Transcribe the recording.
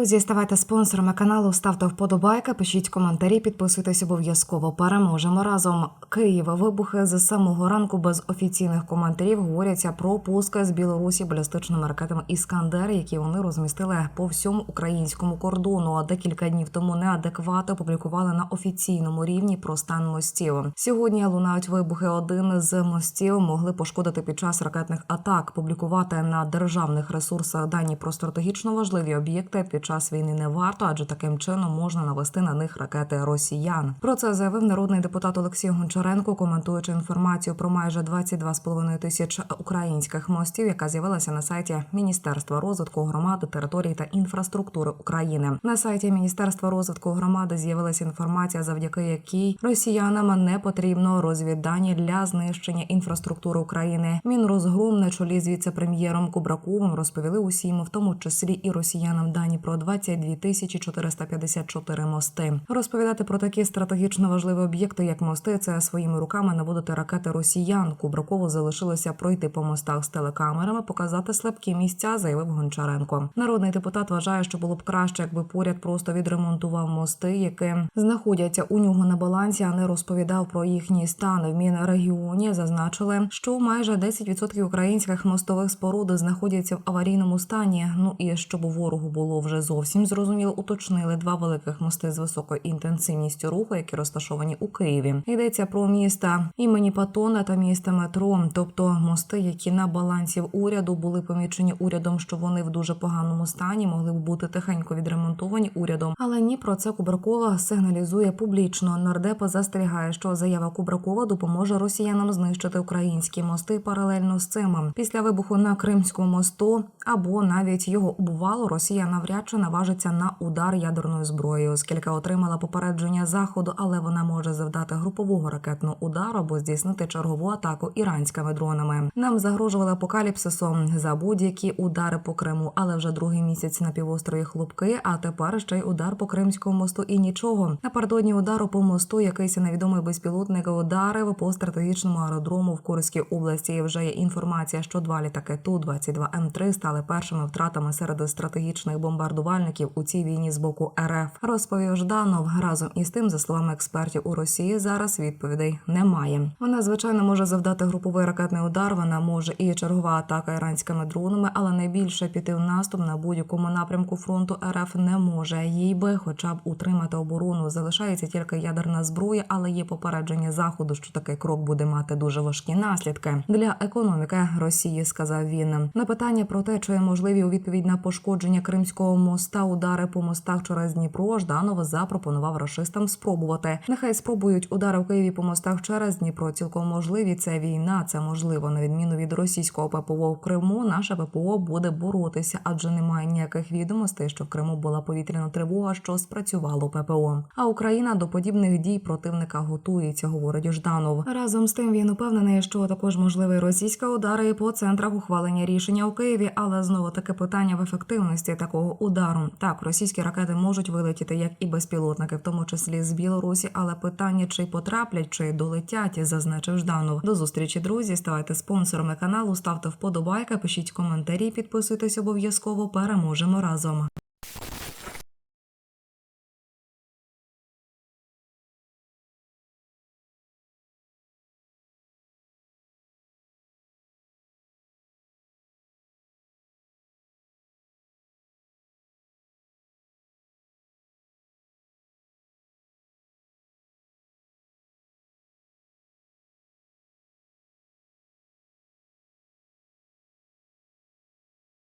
Друзі, ставайте спонсорами каналу, ставте вподобайки, пишіть коментарі, підписуйтесь обов'язково. Переможемо разом. Київ вибухи з самого ранку без офіційних коментарів говоряться про пуски з Білорусі балістичними ракетами Іскандер, які вони розмістили по всьому українському кордону. А Декілька днів тому неадеквати опублікували на офіційному рівні про стан мостів. Сьогодні лунають вибухи. Один з мостів могли пошкодити під час ракетних атак. Публікувати на державних ресурсах дані про стратегічно важливі об'єкти під час війни не варто, адже таким чином можна навести на них ракети росіян. Про це заявив народний депутат Олексій Гончаренко, коментуючи інформацію про майже 22,5 тисяч українських мостів, яка з'явилася на сайті Міністерства розвитку громади, територій та інфраструктури України. На сайті Міністерства розвитку громади з'явилася інформація, завдяки якій росіянам не потрібно розвіддані для знищення інфраструктури України. Мінрозгром на чолі з віце-прем'єром Кубраковим розповіли усім, в тому числі і росіянам, дані про 22 тисячі 454 мости. Розповідати про такі стратегічно важливі об'єкти, як мости, це своїми руками наводити ракети росіян. Кубракову залишилося пройти по мостах з телекамерами, показати слабкі місця, заявив Гончаренко. Народний депутат вважає, що було б краще, якби поряд просто відремонтував мости, які знаходяться у нього на балансі, а не розповідав про їхній стан. В Мінрегіоні зазначили, що майже 10% українських мостових споруд знаходяться в аварійному стані. Ну і щоб ворогу було вже зовсім зрозуміло, уточнили два великих мости з високою інтенсивністю руху, які розташовані у Києві. Йдеться про міста імені Патона та міста Метро, тобто мости, які на балансі уряду були помічені урядом, що вони в дуже поганому стані, могли б бути тихенько відремонтовані урядом. Але ні про це Кубракова сигналізує публічно. Нардепа застерігає, що заява Кубракова допоможе росіянам знищити українські мости паралельно з цим. Після вибуху на Кримському мосту або навіть його обувало, Росія навряд чи наважиться на удар ядерною зброєю, оскільки отримала попередження заходу, але вона може завдати групового ракетного удару або здійснити чергову атаку іранськими дронами. Нам загрожували апокаліпсисом за будь-які удари по Криму, але вже другий місяць на півострові хлопки. А тепер ще й удар по Кримському мосту і нічого. Напередодні удару по мосту якийсь невідомий безпілотник ударив по стратегічному аеродрому в Курській області. І вже є інформація, що два літаки ту 22 м 3 стали першими втратами серед стратегічних бомбардувальників у цій війні з боку РФ. Розповів Жданов. Разом із тим, за словами експертів у Росії, зараз відповідей немає. Вона звичайно може завдати груповий ракетний удар. Вона може і чергова атака іранськими дронами, але найбільше піти в наступ на будь-якому напрямку фронту РФ не може. Їй би, хоча б утримати оборону, залишається тільки ядерна зброя, але є попередження заходу, що такий крок буде мати дуже важкі наслідки для економіки Росії. Сказав він на питання про те, чи є можливі у відповідь на пошкодження Кримського моста удари по мостах через Дніпро. Жданов запропонував рашистам спробувати. Нехай спробують удари в Києві по мостах через Дніпро. Цілком можливі. Це війна, це можливо. На відміну від російського ППО в Криму, наше ППО буде боротися, адже немає ніяких відомостей, що в Криму була повітряна тривога, що спрацювало ППО. А Україна до подібних дій противника готується, говорить Жданов. Разом з тим він упевнений, що також можливий російська удари по центрах ухвалення рішення у Києві, але знову таке питання в ефективності такого удару. Так, російські ракети можуть вилетіти, як і безпілотники, в тому числі з Білорусі, але питання чи потраплять, чи долетять, зазначив Жданов. До зустрічі, друзі. Ставайте спонсорами каналу, ставте вподобайки, пишіть коментарі, підписуйтесь обов'язково. Переможемо разом.